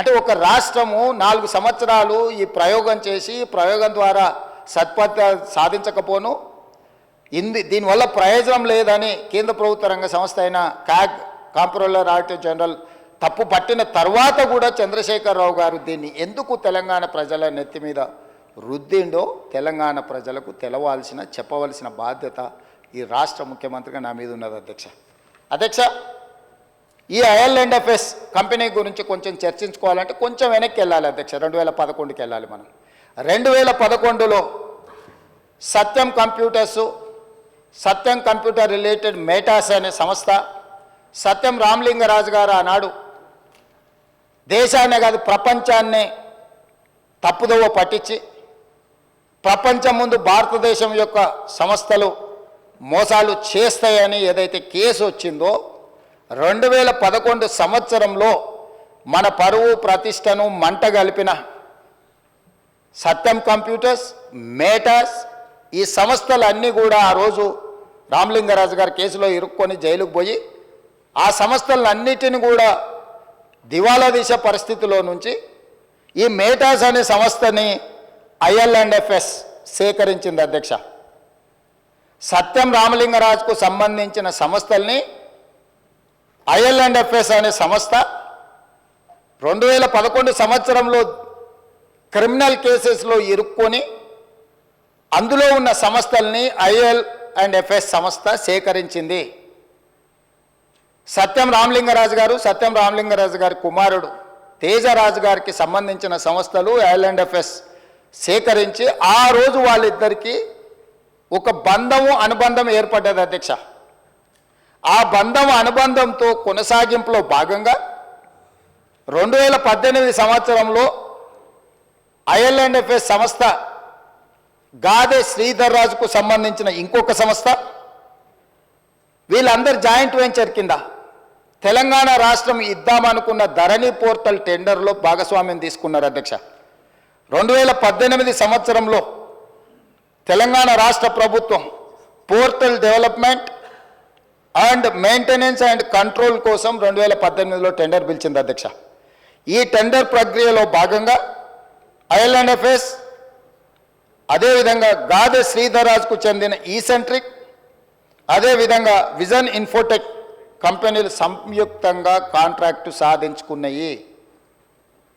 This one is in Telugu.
అంటే ఒక రాష్ట్రము నాలుగు సంవత్సరాలు ఈ ప్రయోగం చేసి ప్రయోగం ద్వారా సత్పత్త సాధించకపోను. ఇంది దీనివల్ల ప్రయోజనం లేదని కేంద్ర ప్రభుత్వ రంగ సంస్థ అయిన క్యాగ్ కాంప్రోలర్ ఆడిటర్ జనరల్ తప్పు పట్టిన తర్వాత కూడా చంద్రశేఖరరావు గారు దీన్ని ఎందుకు తెలంగాణ ప్రజల నెత్తి మీద రుద్దిండో తెలంగాణ ప్రజలకు తెలవాల్సిన చెప్పవలసిన బాధ్యత ఈ రాష్ట్ర ముఖ్యమంత్రిగా నా మీద ఉన్నది అధ్యక్ష. అధ్యక్ష ఈ ఐఎల్ఎండ్ ఎఫ్ఎస్ కంపెనీ గురించి కొంచెం చర్చించుకోవాలంటే కొంచెం వెనక్కి వెళ్ళాలి అధ్యక్ష. రెండు వేల పదకొండుకి వెళ్ళాలి మనం. రెండు వేల పదకొండులో Satyam computers Satyam computer related Maytas అనే సంస్థ సత్యం రామలింగరాజు గారు ఆనాడు దేశాన్నే కాదు ప్రపంచాన్నే తప్పుదోవ పట్టించి ప్రపంచం ముందు భారతదేశం యొక్క సంస్థలు మోసాలు చేస్తాయని ఏదైతే కేసు వచ్చిందో రెండు వేల పదకొండు సంవత్సరంలో మన పరువు ప్రతిష్టను మంట కలిపిన సత్యం కంప్యూటర్స్ మేటాస్ ఈ సంస్థలన్నీ కూడా ఆ రోజు రామలింగరాజు గారి కేసులో ఇరుక్కొని జైలుకు పోయి ఆ సంస్థలన్నిటిని కూడా దివాలా తీసే పరిస్థితిలో నుంచి ఈ మేటాస్ అనే సంస్థని ఐఎల్ఎండ్ఎఫ్ఎస్ సేకరించింది అధ్యక్ష. సత్యం రామలింగరాజుకు సంబంధించిన సంస్థల్ని ఐఎల్ అండ్ ఎఫ్ఎస్ అనే సంస్థ రెండు వేల పదకొండు సంవత్సరంలో క్రిమినల్ కేసెస్లో ఇరుక్కొని అందులో ఉన్న సంస్థల్ని ఐఎల్ అండ్ ఎఫ్ఎస్ సంస్థ సేకరించింది. సత్యం రామలింగరాజు గారు సత్యం రామలింగరాజు గారి కుమారుడు తేజరాజు గారికి సంబంధించిన సంస్థలు ఐఎల్ అండ్ ఎఫ్ఎస్ సేకరించి ఆ రోజు వాళ్ళిద్దరికీ ఒక బంధము అనుబంధం ఏర్పడ్డది అధ్యక్ష. ఆ బంధం అనుబంధంతో కొనసాగింపులో భాగంగా రెండు వేల పద్దెనిమిది సంవత్సరంలో ఐఎల్ఎండ్ఎఫ్ఎస్ సంస్థ గాదే శ్రీధర్ రాజుకు సంబంధించిన ఇంకొక సంస్థ. వీళ్ళందరు జాయింట్ వెంచర్ కింద తెలంగాణ రాష్ట్రం ఇద్దామనుకున్న ధరణి పోర్టల్ టెండర్లో భాగస్వామ్యం తీసుకున్నారు అధ్యక్ష. రెండు వేల పద్దెనిమిది సంవత్సరంలో తెలంగాణ రాష్ట్ర ప్రభుత్వం portal development and maintenance and control కోసం రెండు వేల పద్దెనిమిదిలో టెండర్ పిలిచింది అధ్యక్ష. ఈ టెండర్ ప్రక్రియలో భాగంగా ఐఎల్ఎండ్ఎఫ్ఎస్ అదేవిధంగా గాదె శ్రీధరాజ్కు చెందిన ఈసెంట్రిక్ అదేవిధంగా విజన్ ఇన్ఫోటెక్ కంపెనీలు సంయుక్తంగా కాంట్రాక్టు సాధించుకున్నాయి.